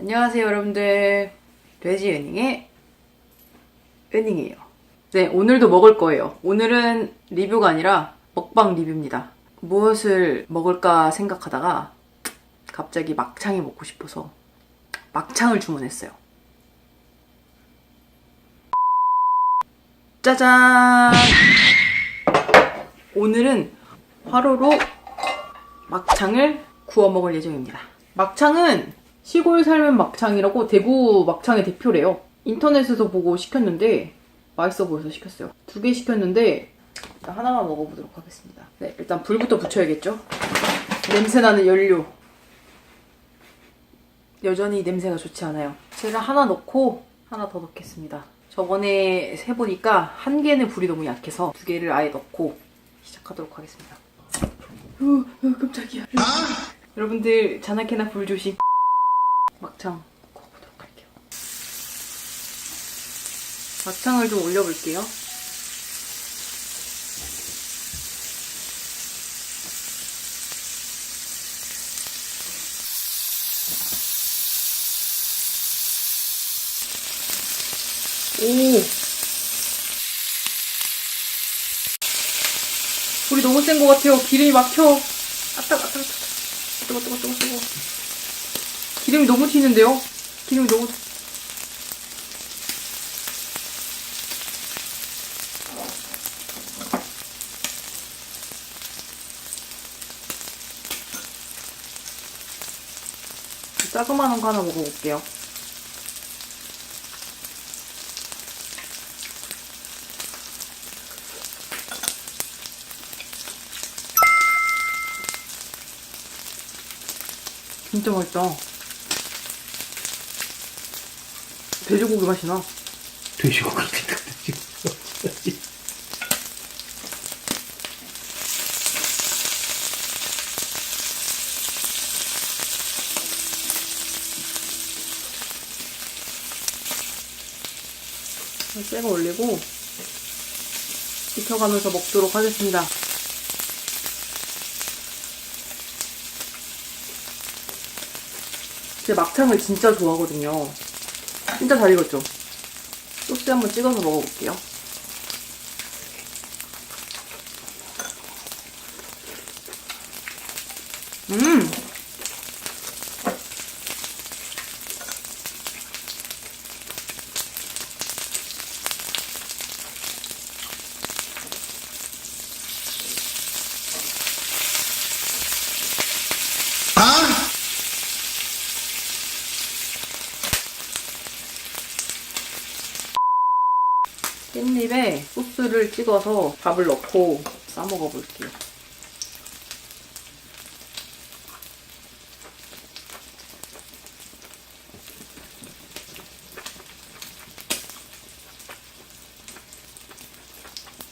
안녕하세요 여러분들. 돼지 은행의 은행이에요. 네 오늘도 먹을 거예요. 오늘은 리뷰가 아니라 먹방 리뷰입니다. 무엇을 먹을까 생각하다가 갑자기 막창이 먹고 싶어서 막창을 주문했어요. 짜잔! 오늘은 화로로 막창을 구워 먹을 예정입니다. 막창은 시골 삶은 막창이라고 대구 막창의 대표래요. 인터넷에서 보고 시켰는데 맛있어 보여서 시켰어요. 두 개 시켰는데 일단 하나만 먹어보도록 하겠습니다. 네, 일단 불부터 붙여야겠죠? 냄새나는 연료. 여전히 냄새가 좋지 않아요. 제가 하나 넣고 하나 더 넣겠습니다. 저번에 세보니까 한 개는 불이 너무 약해서 두 개를 아예 넣고 시작하도록 하겠습니다. 어, 어, 깜짝이야. 여러분들 자나케나 불 조심. 막창 구워보도록 할게요. 막창을 좀 올려볼게요. 오. 불이 너무 센 것 같아요. 기름이 막혀. 아따, 아따, 아따. 뜨거, 뜨거, 뜨거, 뜨거. 기름이 너무 튀는데요? 기름이 너무. 자그마한 거 하나 먹어볼게요. 진짜 맛있다. 돼지고기 맛이 나. 돼지고기 돼지고기 쇠가 올리고 익혀가면서 먹도록 하겠습니다. 제 막창을 진짜 좋아하거든요. 진짜 잘 익었죠? 소스 한번 찍어서 먹어볼게요. 음! 깻잎에 소스를 찍어서 밥을 넣고 싸먹어 볼게요.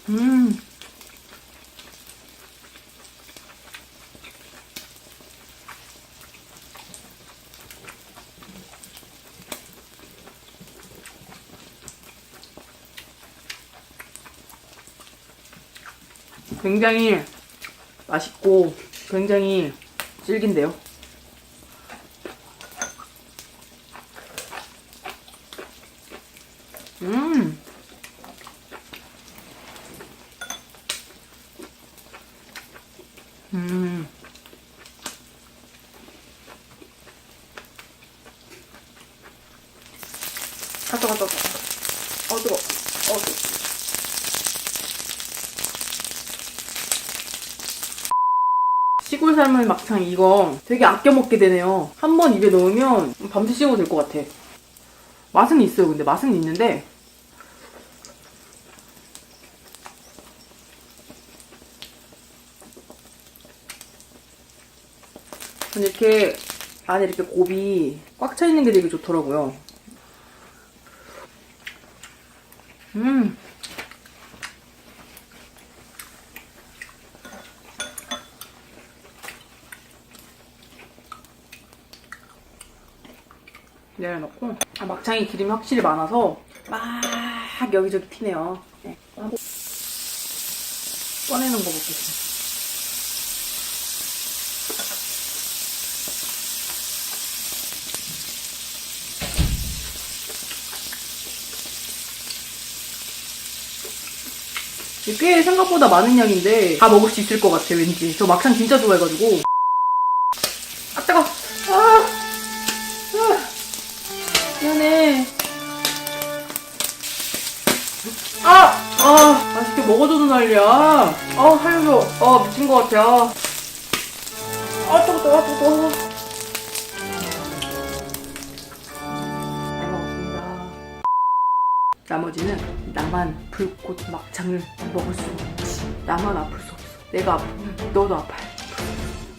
음. 굉장히 맛있고 굉장히 질긴데요. 음. 음. 갔다 갔다 갔다. 어 뜨거. 어 뜨거. 시골 삶은 막창 이거 되게 아껴 먹게 되네요. 한 번 입에 넣으면 밤새 씹어도 될 것 같아. 맛은 있어요. 근데 맛은 있는데 이렇게 안에 이렇게 곱이 꽉 차 있는 게 되게 좋더라고요. 음. 내려놓고 아, 막창이 기름이 확실히 많아서 막 여기저기 튀네요. 네. 꺼내는 거 먹겠습니다. 꽤 생각보다 많은 양인데 다 먹을 수 있을 것 같아 왠지 저 막창 진짜 좋아해가지고 아 뜨거 미안해. 아, 아, 맛있게 먹어줘도 난리야. 아, 살려줘. 아, 미친 것 같아. 아, 아 뜨거, 뜨거, 뜨거. 나머지는 나만 불꽃 막창을 먹을 수 없지. 나만 아플 수 없어. 내가 아프면 너도 아파야 돼.